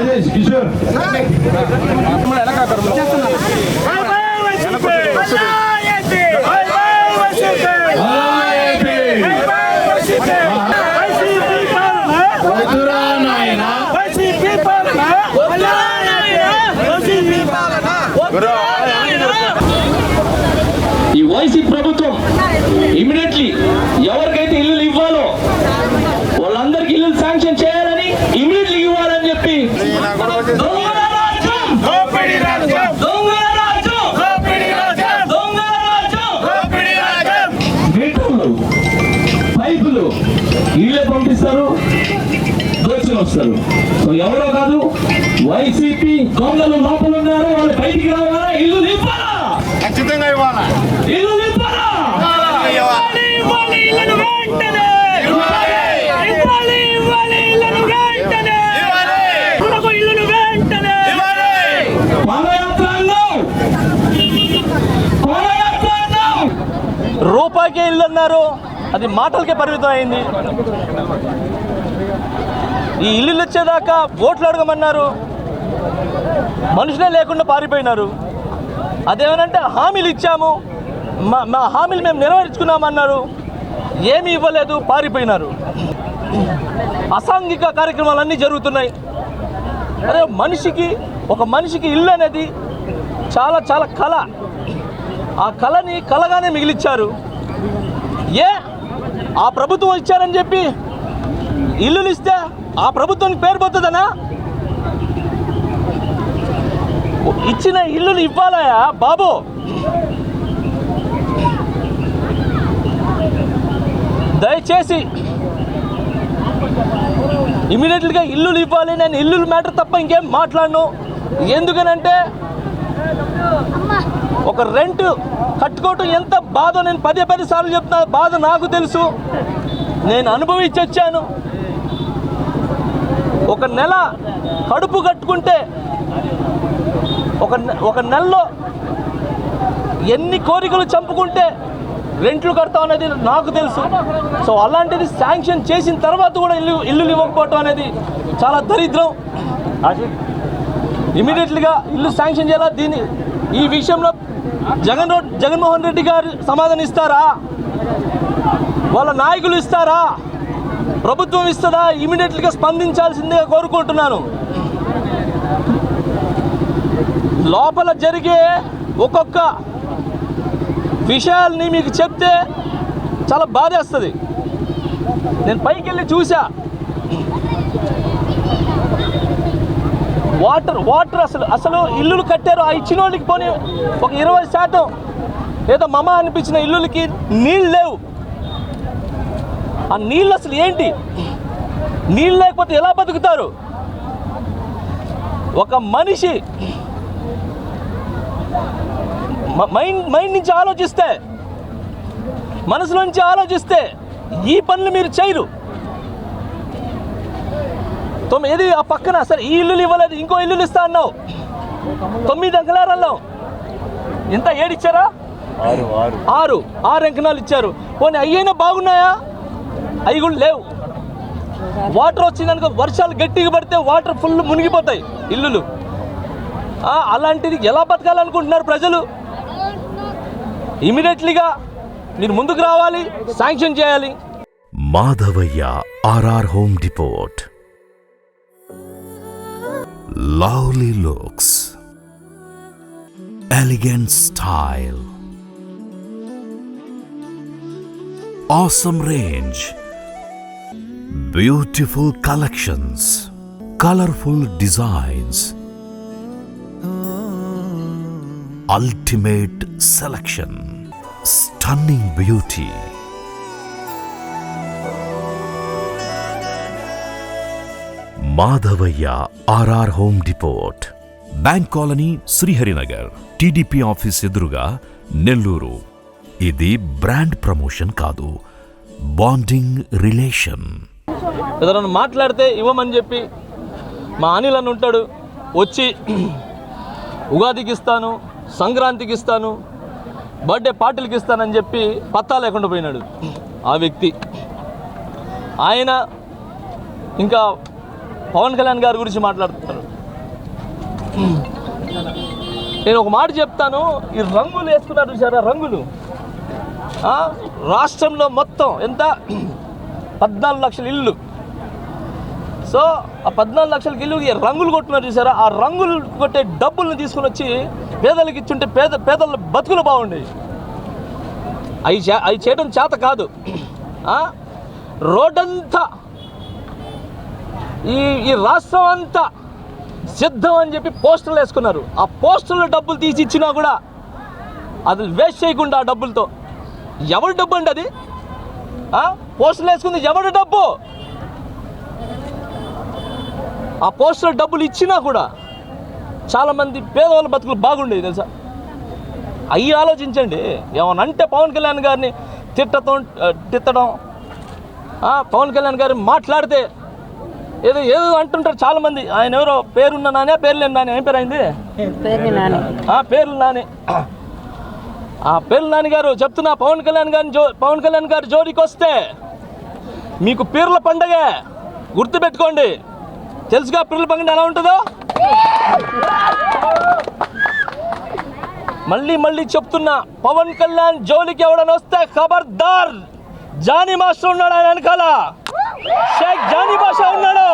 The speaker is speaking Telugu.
రాజేష్ కిషోర్ వద్దురా నాయనా ఈ వైసీ ప్రభుత్వం వీళ్ళే పంపిస్తారు దోచుని వస్తారు. సో ఎవరో కాదు వైసీపీ దొంగలు లోపల ఉన్నారు. వాళ్ళు బయటికి రావాలా? ఇల్లు నింపాలా? ఖచ్చితంగా ఇవ్వాలా? ఇల్లు నింపాలా? రూపాయికే ఇల్లు అన్నారు. అది మాటలకే పరిమితం అయింది. ఈ ఇల్లు వచ్చేదాకా ఓట్లు అడగమన్నారు. మనుషులే లేకుండా పారిపోయినారు. అదేమనంటే హామీలు ఇచ్చాము. మా మా హామీలు మేము నెరవేర్చుకున్నామన్నారు. ఏమీ ఇవ్వలేదు పారిపోయినారు. అసాంఘిక కార్యక్రమాలన్నీ జరుగుతున్నాయి. అదే మనిషికి ఒక మనిషికి ఇల్లు అనేది చాలా చాలా కళ. ఆ కళని కళగానే మిగిలిచ్చారు. ఏ ఆ ప్రభుత్వం ఇచ్చారని చెప్పి ఇల్లులు ఇస్తే ఆ ప్రభుత్వానికి పేరు పోతుందనా? ఇచ్చిన ఇల్లులు ఇవ్వాలయా? బాబు! దయచేసి ఇమీడియట్గా ఇల్లులు ఇవ్వాలి. నేను ఇల్లులు మ్యాటర్ తప్ప ఇంకేం మాట్లాడను. ఎందుకనంటే ఒక రెంట్ కట్టుకోవటం ఎంత బాధ నేను పదే పది సార్లు చెప్తున్నా బాధ నాకు తెలుసు. నేను అనుభవించి వచ్చాను. ఒక నెల కడుపు కట్టుకుంటే ఒక నె- ఒక నెలలో ఎన్ని కోరికలు చంపుకుంటే రెంట్లు కడతాం అనేది నాకు తెలుసు. సో అలాంటిది శాంక్షన్ చేసిన తర్వాత కూడా ఇల్లు ఇల్లులు ఇవ్వకపోవటం అనేది చాలా దరిద్రం. ఇమీడియట్లీగా ఇల్లు శాంక్షన్ చేయాలా? దీని ఈ విషయంలో జగన్ జగన్మోహన్ రెడ్డి గారు సమాధానం ఇస్తారా? వాళ్ళ నాయకులు ఇస్తారా? ప్రభుత్వం ఇస్తుందా? ఇమీడియట్లీగా స్పందించాల్సిందిగా కోరుకుంటున్నాను. లోపల జరిగే ఒక్కొక్క విషయాల్ని మీకు చెప్తే చాలా బాధేస్తుంది. నేను పైకి వెళ్ళి చూసా వాటర్ వాటర్ అసలు అసలు ఇల్లులు కట్టారు. ఆ ఇచ్చిన వాళ్ళకి పోనీ ఒక ఇరవై శాతం ఏదో మమ అనిపించిన ఇల్లులకి నీళ్ళు లేవు. ఆ నీళ్ళు అసలు ఏంటి? నీళ్ళు లేకపోతే ఎలా బతుకుతారు? ఒక మనిషి మైండ్ మైండ్ నుంచి ఆలోచిస్తే మనసులో నుంచి ఆలోచిస్తే ఈ పనులు మీరు చేయరు. తొమ్మిది ఏది? ఆ పక్కన సరే ఈ ఇల్లులు ఇవ్వలేదు ఇంకో ఇల్లులు ఇస్తా అన్నావు. తొమ్మిది అంకలారల్లో ఎంత ఏడిచ్చారా? ఆరు ఆరు. అంకణాలు ఇచ్చారు. పోనీ అయ్యైనా బాగున్నాయా? అవి కూడా లేవు. వాటర్ వచ్చిందనుకో వర్షాలు గట్టిగా పడితే వాటర్ ఫుల్ మునిగిపోతాయి ఇల్లులు. ఆ, అలాంటిది ఎలా బతకాలనుకుంటున్నారు ప్రజలు? ఇమీడియట్లీగా మీరు ముందుకు రావాలి శాంక్షన్ చేయాలి. Madhavaiah RR home depot lovely looks, elegant style, awesome range, beautiful collections, colorful designs, ultimate selection, stunning beauty. Madhavaiah RR home depot bank colony Sriharinagar. TDP office ఎదురుగా నెల్లూరు. ఇది బ్రాండ్ ప్రమోషన్ కాదు బాండింగ్ రిలేషన్. ఏదైనా మాట్లాడితే ఇవ్వమని చెప్పి మా అనిల్ అని ఉంటాడు. వచ్చి ఉగాదికి ఇస్తాను సంక్రాంతికి ఇస్తాను బర్త్డే పార్టీలకి ఇస్తానని చెప్పి పత్తా లేకుండా పోయినాడు ఆ వ్యక్తి. ఆయన ఇంకా పవన్ కళ్యాణ్ గారి గురించి మాట్లాడుతున్నారు. నేను ఒక మాట చెప్తాను ఈ రంగులు వేసుకున్నారు చూసారా రంగులు? రాష్ట్రంలో మొత్తం ఎంత? పద్నాలుగు లక్షల ఇల్లు. సో ఆ పద్నాలుగు లక్షలకి ఇల్లు ఈ రంగులు కొట్టున్నారు చూసారా ఆ రంగులు కొట్టే డబ్బులను తీసుకుని వచ్చి పేదలకు ఇచ్చుంటే పేద పేదల బతుకులు బాగుండేవి. అవి చే అవి చేయడం చేత కాదు. రోడ్డంతా ఈ ఈ రాష్ట్రం అంతా సిద్ధం అని చెప్పి పోస్టర్లు వేసుకున్నారు. ఆ పోస్టర్లో డబ్బులు తీసి ఇచ్చినా కూడా అది వేస్ట్ చేయకుండా ఆ డబ్బులతో. ఎవరి డబ్బు అండి అది? పోస్టర్లు వేసుకుంది ఎవరి డబ్బు? ఆ పోస్టర్ డబ్బులు ఇచ్చినా కూడా చాలామంది పేదవాళ్ళ బతుకులు బాగుండేవి తెలుసా? అయ్యి ఆలోచించండి. ఏమన్నా అంటే పవన్ కళ్యాణ్ గారిని తిట్టడం తిట్టడం పవన్ కళ్యాణ్ గారిని మాట్లాడితే ఏదో ఏదో అంటుంటారు చాలామంది. ఆయన ఎవరో పేరున్న నానే పేరు లేని నాని ఏం పేరు అయింది పేర్లు నాని. ఆ పేర్లు నాని గారు చెప్తున్నా పవన్ కళ్యాణ్ గారిని జో పవన్ కళ్యాణ్ గారి జోలికి వస్తే మీకు పీర్ల పండగే గుర్తుపెట్టుకోండి. తెలుసుగా పీర్ల పండుగ ఎలా ఉంటుందో? మళ్ళీ మళ్ళీ చెప్తున్నా పవన్ కళ్యాణ్ జోలికి ఎవడని వస్తే ఖబర్దార్. జానీ మాస్టర్ ఉన్నాడు ఆయన వెనకాల? షేక్ జానీ బాషా ఉన్నాడు